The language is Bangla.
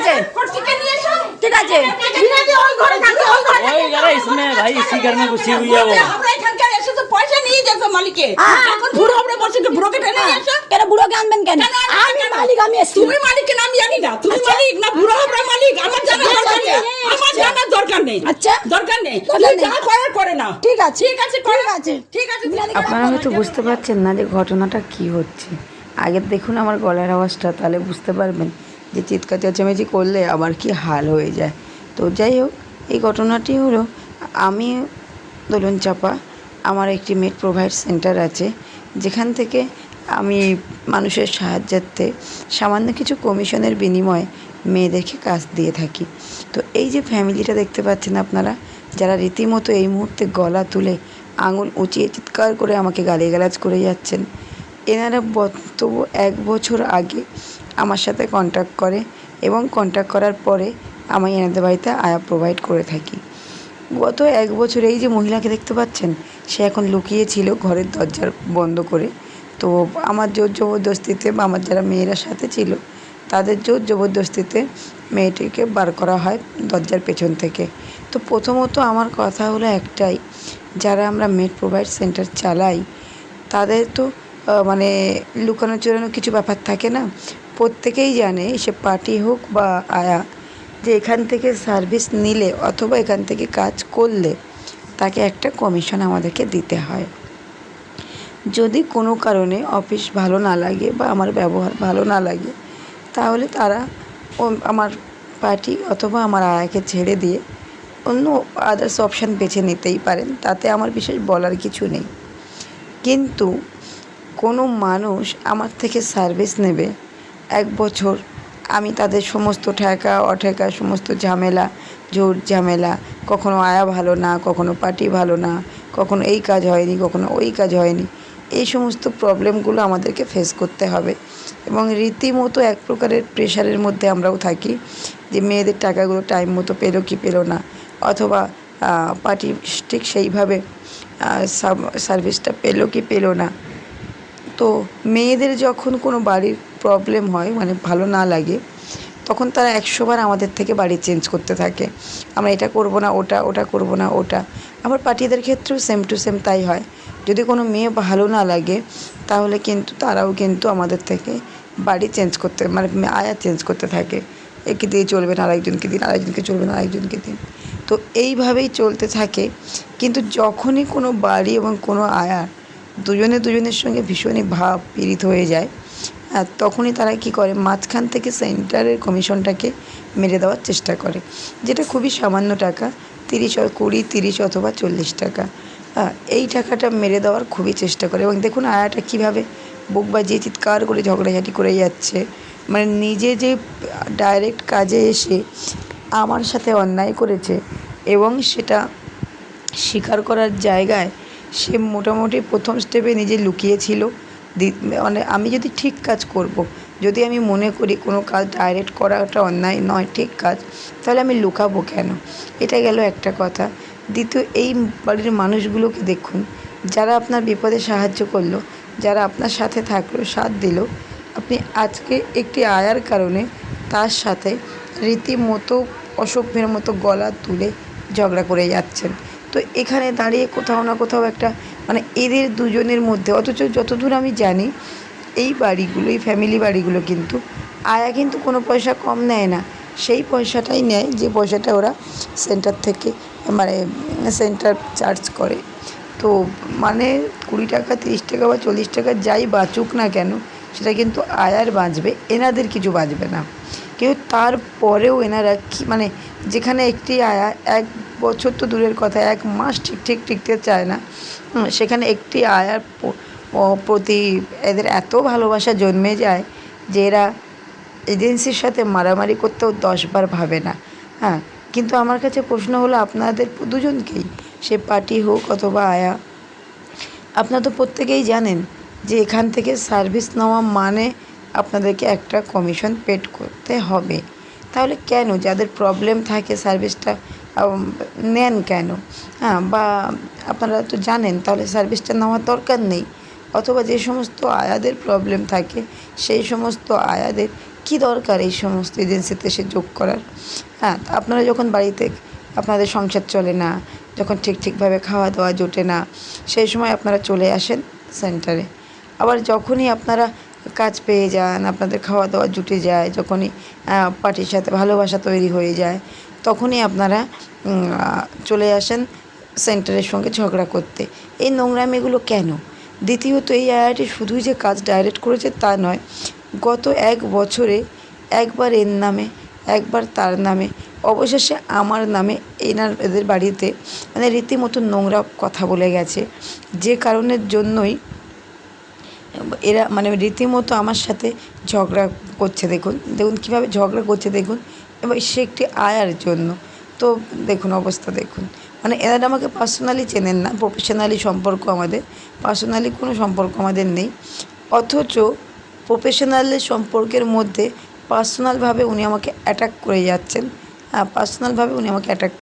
আছে। ঠিক আছে। পয়সা নিয়ে বুড়ো বুড়োকে কেন মালিক আমি জানি না। আচ্ছা। না বুড়ো মালিক। আমার আচ্ছা। আচ্ছা। দরকার নেই। দরকার নেই। করে না ঠিক আছে। ঠিক আছে করে আছে। ঠিক আছে আপনারা হয়তো বুঝতে পারছেন না যে ঘটনাটা কি হচ্ছে। আগে দেখুন আমার গলার আওয়াজটা তাহলে বুঝতে পারবেন। যে চিৎকার চেঁচামেচি করলে আবার কি হাল হয়ে যায়। তো যাই হোক, এই ঘটনাটি হলো, আমি দোলন চাপা, আমার একটি মেড প্রোভাইড সেন্টার আছে, যেখান থেকে আমি মানুষের সাহায্যার্থে সামান্য কিছু কমিশনের বিনিময়ে মেয়েদেরকে কাজ দিয়ে থাকি। তো এই যে ফ্যামিলিটা দেখতে পাচ্ছেন আপনারা, যারা রীতিমতো এই মুহূর্তে গলা তুলে আঙুল উঁচিয়ে চিৎকার করে আমাকে গালিগালাজ করে যাচ্ছেন এনারা বক্তব্য এক বছর আগে আমার সাথে কন্ট্যাক্ট করে এবং কন্ট্যাক্ট করার পরে আমি এনাদের বাড়িতে আয়া প্রোভাইড করে থাকি। গত এক বছর এই যে মহিলাকে দেখতে পাচ্ছেন, সে এখন লুকিয়ে ছিল ঘরের দরজা বন্ধ করে। তো আমার জোর জবরদস্তিতে বা আমার যারা মেয়েরা সাথে ছিল, তাদের জোর জবরদস্তিতে মেয়েটিকে বার করা হয় দরজার পেছন থেকে। তো প্রথমত আমার কথা হলো একটাই, যারা আমরা মেড প্রোভাইড সেন্টার চালাই, তাদের তো মানে লুকানো চোরানো কিছু ব্যাপার থাকে না। প্রত্যেকেই জানে, সে পার্টি হোক বা আয়া, যে এখান থেকে সার্ভিস নিলে অথবা এখান থেকে কাজ করলে তাকে একটা কমিশন আমাদেরকে দিতে হয়। যদি কোনো কারণে অফিস ভালো না লাগে বা আমার ব্যবহার ভালো না লাগে, তাহলে তারা আমার পার্টি অথবা আমার আয়াকে ছেড়ে দিয়ে অন্য আদার্স অপশান বেছে নিতেই পারেন। তাতে আমার বিশেষ বলার কিছু নেই। কিন্তু কোনো মানুষ আমার থেকে সার্ভিস নেবে। এক বছর আমি তাদের সমস্ত ঠেকা, অঠেকা, সমস্ত ঝামেলা, জোর ঝামেলা, কখনো আয়া ভালো না, কখনো পার্টি ভালো না, কখনো এই কাজ হয়নি, কখনো ওই কাজ হয়নি। এই সমস্ত প্রবলেমগুলো আমাদেরকে ফেস করতে হবে। এবং রীতিমতো এক প্রকারের প্রেশারের মধ্যে আমরাও থাকি যে মেয়েদের টাকাগুলো টাইম মতো পেল কি পেল না। অথবা পার্টি ঠিক সেইভাবে সার্ভিসটা পেল কি পেল না। তো মেয়েদের যখন কোনো বাড়ির প্রবলেম হয় মানে ভালো না লাগে, তখন তারা একশোবার আমাদের থেকে বাড়ি চেঞ্জ করতে থাকে। আমরা এটা করব না, ওটা ওটা করব না, ওটা। আবার পার্টিদের ক্ষেত্রেও সেম টু সেম তাই হয়। যদি কোনো মেয়ে ভালো না লাগে, তাহলে কিন্তু তারাও কিন্তু আমাদের থেকে বাড়ি চেঞ্জ করতে মানে আয়া চেঞ্জ করতে থাকে। একে দিয়ে চলবে না, আরেকজনকে দিন, আরেকজনকে চলবে না, আরেকজনকে দিন। তো এইভাবেই চলতে থাকে। কিন্তু যখনই কোনো বাড়ি এবং কোনো আয়া দুজনে দুজনের সঙ্গে ভীষণই ভাব পীড়িত হয়ে যায়। আর তখনই তারা কি করে? মাঝখান থেকে সেন্টারের কমিশনটাকে মেরে দেওয়ার চেষ্টা করে, যেটা খুবই সামান্য টাকা, তিরিশ কুড়ি, তিরিশ অথবা চল্লিশ টাকা। এই টাকাটা মেরে দেওয়ার খুবই চেষ্টা করে এবং দেখুন আয়াটা কীভাবে বুক বাজিয়ে চিৎকার করে ঝগড়াঝাটি করে যাচ্ছে। মানে নিজে যে ডাইরেক্ট কাজে এসে আমার সাথে অন্যায় করেছে এবং সেটা স্বীকার করার জায়গায় সে মোটামুটি প্রথম স্টেপে নিজে লুকিয়েছিল মানে আমি যদি ঠিক কাজ করব। যদি আমি মনে করি কোনো কাজ ডাইরেক্ট করাটা অন্যায় নয়, ঠিক কাজ, তাহলে আমি লুকাবো কেন? এটা গেল একটা কথা। দ্বিতীয়, এই বাড়ির মানুষগুলোকে দেখুন, যারা আপনার বিপদে সাহায্য করল, যারা আপনার সাথে থাকল, সাথ দিল, আপনি আজকে একটি আয়ার কারণে তার সাথে রীতিমতো অসভ্যের মতো গলা তুলে ঝগড়া করে যাচ্ছেন। তো এখানে দাঁড়িয়ে কোথাও না কোথাও একটা মানে এদের দুজনের মধ্যে, অথচ যতদূর আমি জানি, এই বাড়িগুলো, এই ফ্যামিলি বাড়িগুলো কিন্তু আয়া কিন্তু কোনো পয়সা কম নেয় না। সেই পয়সাটাই নেয় যে পয়সাটা ওরা সেন্টার থেকে মানে সেন্টার চার্জ করে। তো মানে কুড়ি টাকা, তিরিশ টাকা বা চল্লিশ টাকা যাই বাঁচুক না কেন, সেটা কিন্তু আয়ার বাঁচবে, এনাদের কিছু বাঁচবে না। কিন্তু তারপরেও এনারা কি মানে যেখানে একটি আয়া এক বছর তো দূরের কথা, এক মাস ঠিক ঠিক টিকতে চায় না। সেখানে একটি আয়ার প্রতি এদের এত ভালোবাসা জন্মে যায় যে এরা এজেন্সির সাথে মারামারি করতেও দশবার ভাবে না। হ্যাঁ কিন্তু আমার কাছে প্রশ্ন হলো, আপনাদের দুজনকেই সে পার্টি হোক অথবা আয়া। আপনারা তো প্রত্যেকেই জানেন যে এখান থেকে সার্ভিস নেওয়া মানে আপনাদেরকে একটা কমিশন পেড করতে হবে। তাহলে কেন? যাদের প্রবলেম থাকে সার্ভিসটা নেন কেন? হ্যাঁ বা আপনারা তো জানেন, তাহলে সার্ভিসটা নেওয়ার দরকার নেই। অথবা যে সমস্ত আয়াদের প্রবলেম থাকে, সেই সমস্ত আয়াদের কি দরকার এই সমস্ত এজেন্সিতে এসে যোগ করার? হ্যাঁ আপনারা যখন বাড়িতে, আপনাদের সংসার চলে না, যখন ঠিক ঠিকভাবে খাওয়া দাওয়া জোটে না, সেই সময় আপনারা চলে আসেন সেন্টারে আবার যখনই আপনারা কাজ পেয়ে যান, আপনাদের খাওয়া দাওয়া জুটে যায়, যখনই পার্টির সাথে ভালোবাসা তৈরি হয়ে যায় তখনই আপনারা চলে আসেন সেন্টারের সঙ্গে ঝগড়া করতে। এই নোংরামিগুলো কেন? দ্বিতীয়ত, এই আইআইটি শুধুই যে কাজ ডাইরেক্ট করেছে তা নয়, গত এক বছরে একবার এর নামে, একবার তার নামে, অবশেষে আমার নামে এনার, এদের বাড়িতে মানে রীতিমতো নোংরা কথা বলে গেছে। যে কারণের জন্যই এরা মানে রীতিমতো আমার সাথে ঝগড়া করছে। দেখুন দেখুন কীভাবে ঝগড়া করছে। দেখুন এবার সে একটি আয়ার জন্য। তো দেখুন অবস্থা দেখুন। মানে এনারা আমাকে পার্সোনালি চেনেন না প্রফেশনালি সম্পর্ক আমাদের। পার্সোনালি কোনো সম্পর্ক আমাদের নেই। অথচ প্রফেশনালি সম্পর্কের মধ্যে পার্সোনালভাবে উনি আমাকে অ্যাটাক করে যাচ্ছেন। হ্যাঁ পার্সোনালভাবে উনি আমাকে অ্যাটাক